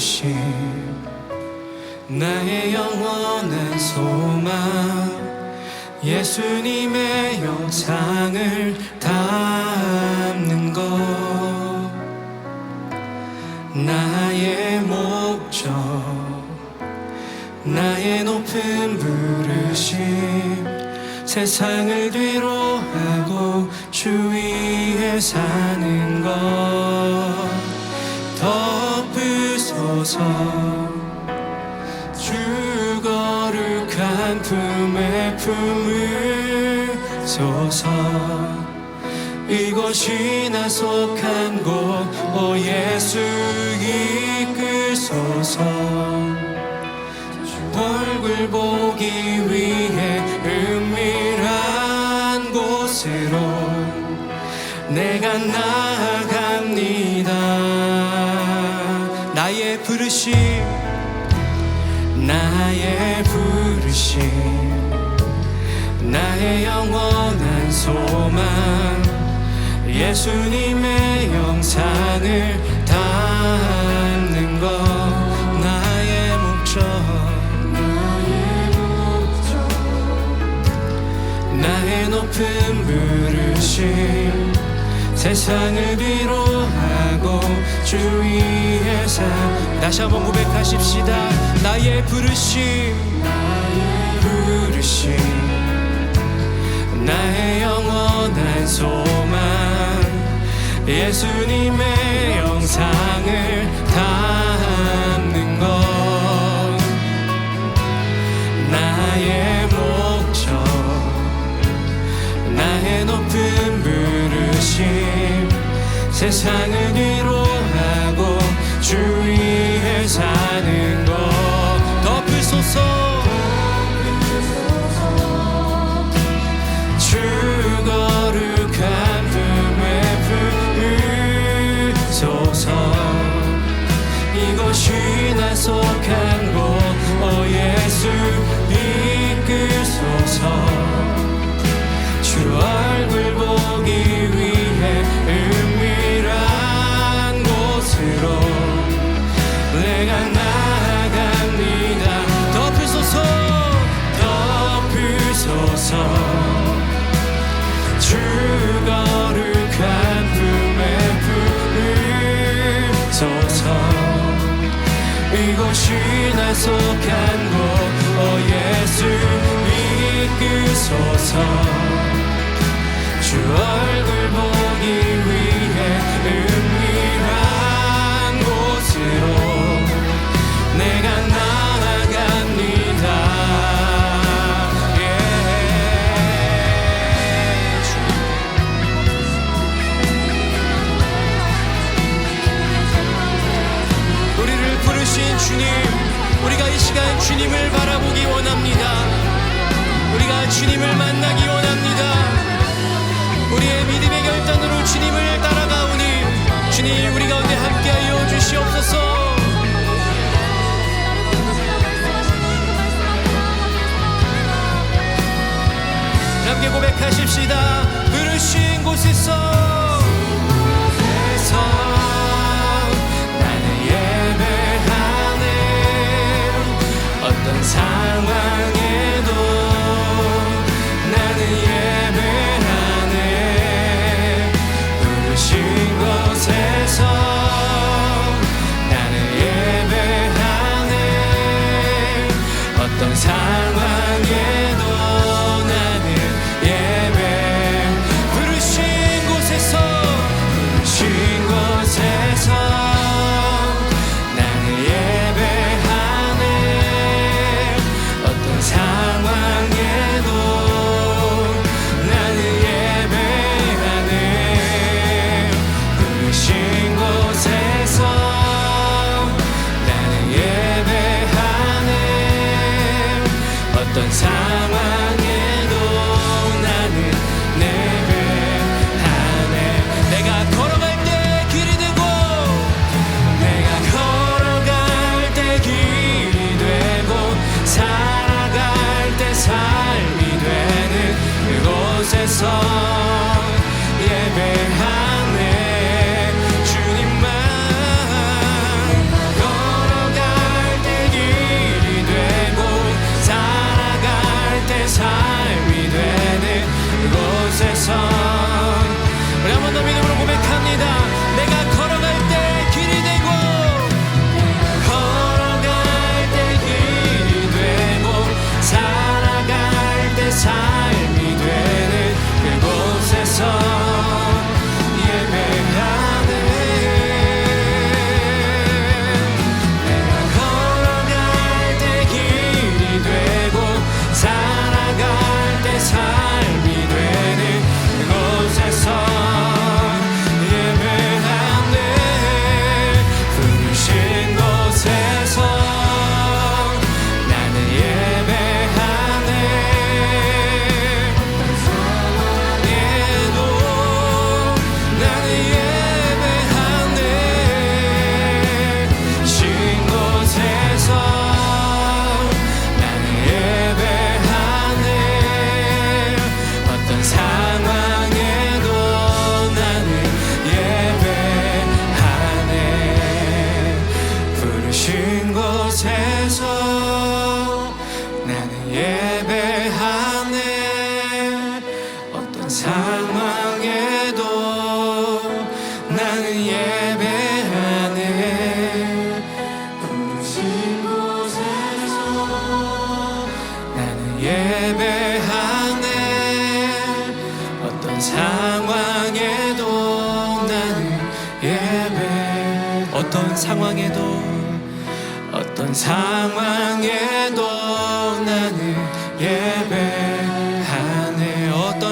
부르심 나의 영원한 소망 예수님의 영상을 담는 것. 나의 목적 나의 높은 부르심 세상을 뒤로하고 주위에 사는 것 덮으소서 주 거룩한 품에 품으소서 이곳이 나 속한 곳, 오 예수 이끌소서. 얼굴 보기 위해 은밀한 곳으로 내가 나 나의 영원한 소망. 예수님의 영상을 담는 것. 나의 목적. 나의 높은 부르심 세상을 뒤로하고 주위에 사. 다시 한번 고백하십시다. 나의 부르심. 나의 부르심 나의 영원한 소망. 예수님의 영상을 담는 것. 나의 목적 나의 높은 부르심. 세상을 뒤로하고 주위에 사 나 속한 곳, 오 예수 이끌소서. 주 얼굴 보 시간 주님을 바라보기 원합니다. 우리가 주님을 만나기 원합니다. 우리의 믿음의 결단으로 주님을 따라가오니 주님 우리 가운데 함께하여 주시옵소서. 함께 고백하십시다. 부르신 곳에서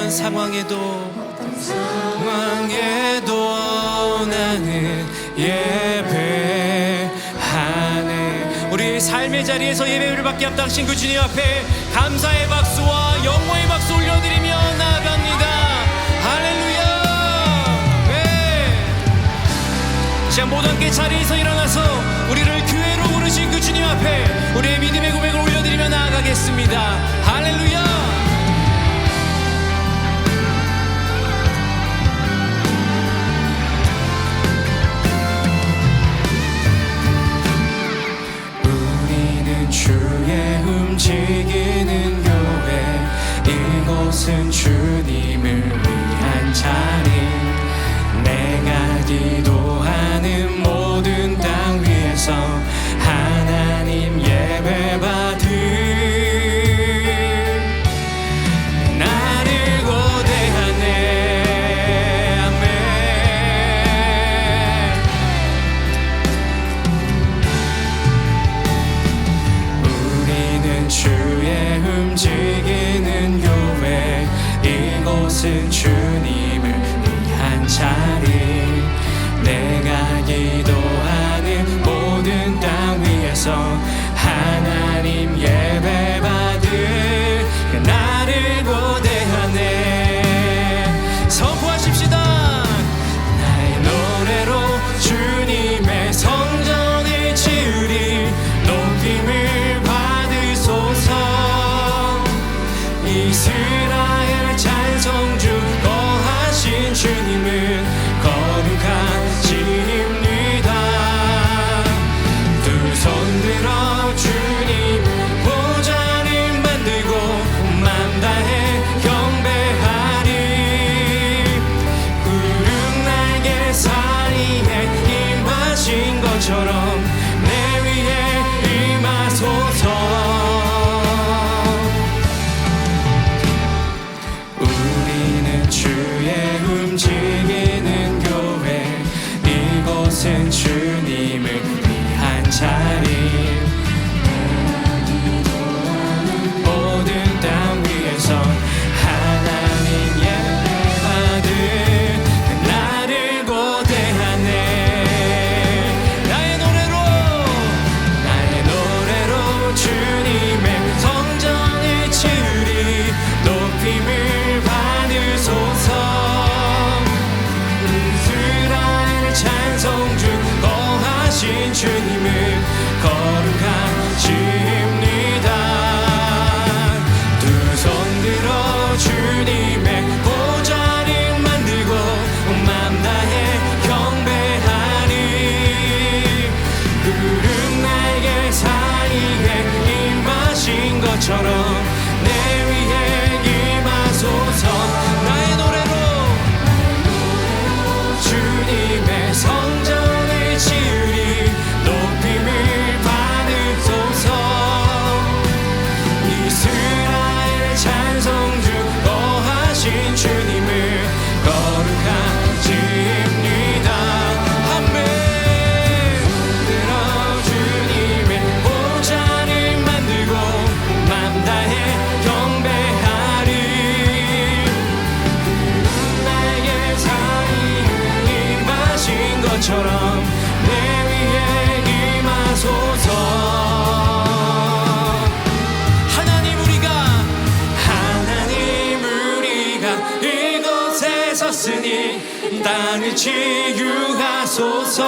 어떤 상황에도 상황에도 나는 예배하네. 우리 삶의 자리에서 예배를 받게 합당신 그 주님 앞에 감사의 박수와 영광의 박수 올려드리며 나갑니다. 할렐루야! 네. 자 모든 게 자리에서 일어나서 우리를 교회로 부르신 그 주님 앞에 우리의 믿음의 고백을 올려드리며 나아가겠습니다. 나의 움직이는 교회 이곳은 주님을 위한 자리. 내가 기도하 땅을 치유하소서.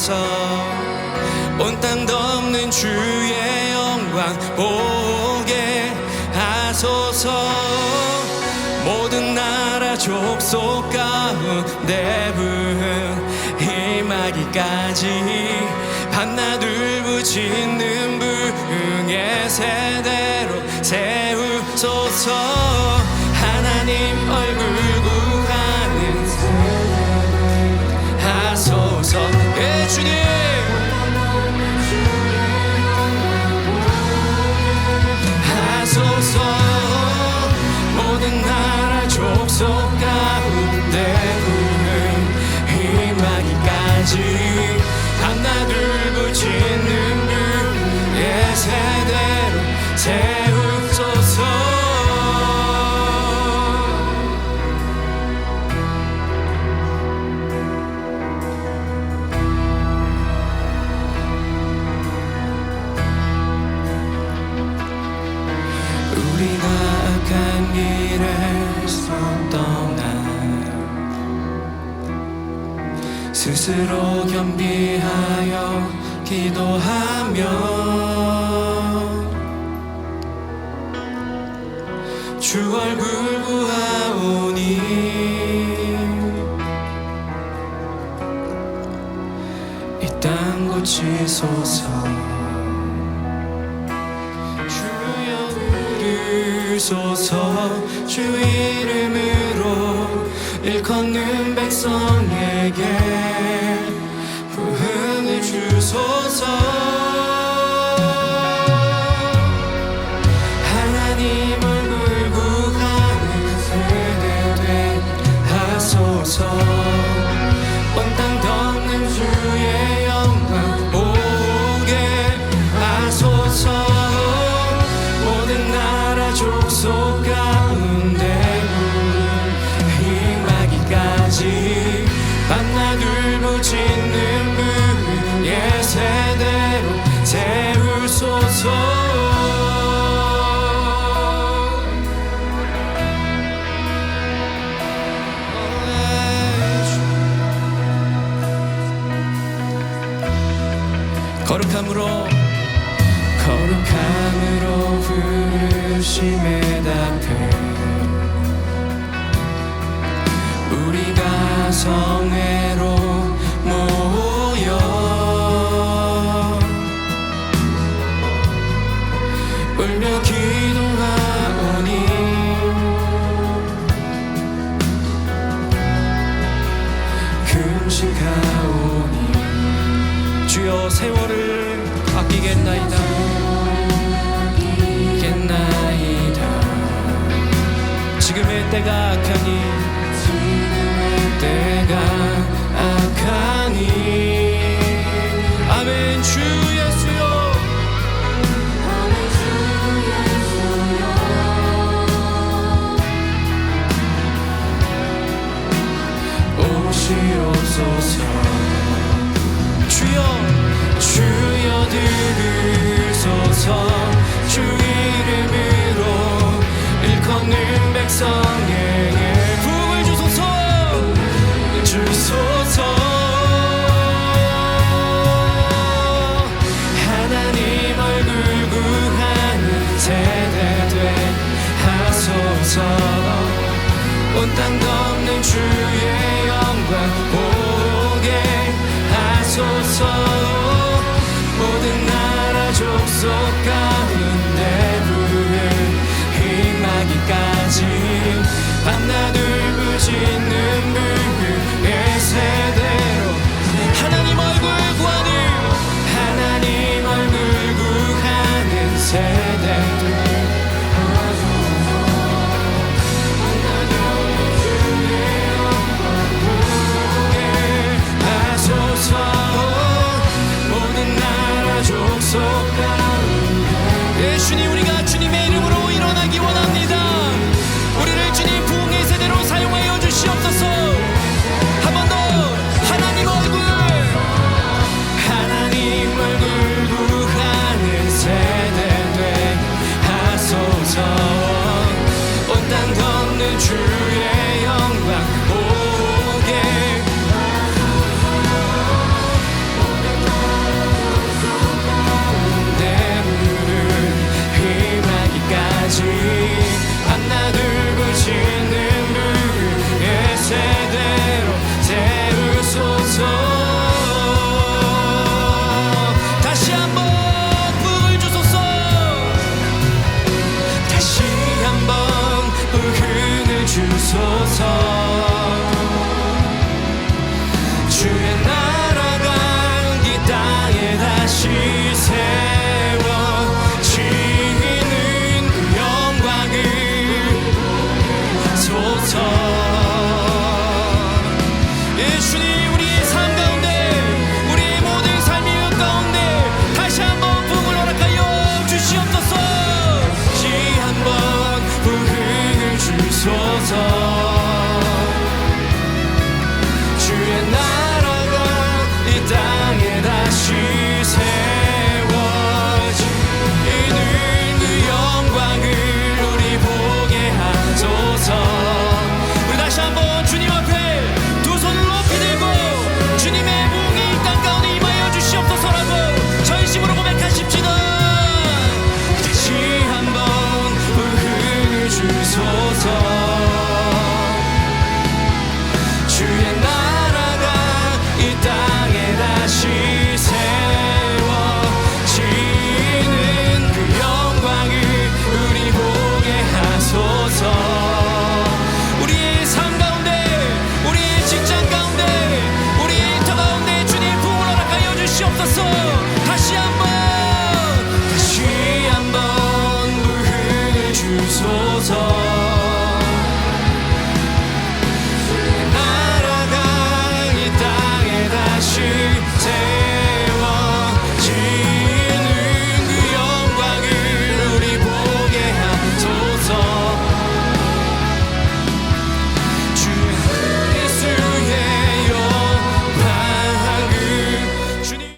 So. 기도하며 주 얼굴 구하오니 이 땅 고치소서. 주여 부르소서 주 이름으로 일컫는 백성에게 주소서. 때가 악하니? 두려울 때가 악하니? 아멘 주 예수여. 아멘 주 예수여 오시옵소서. 주여 주여 들으소서 주 이름을 걷는 백성에게 구을 주소서. 주소서. 하나님 얼굴 구하는 세대 되 하소서. 온땅 덮는 주의 영광 보게 하소서. 모든 나라 족속 I'm not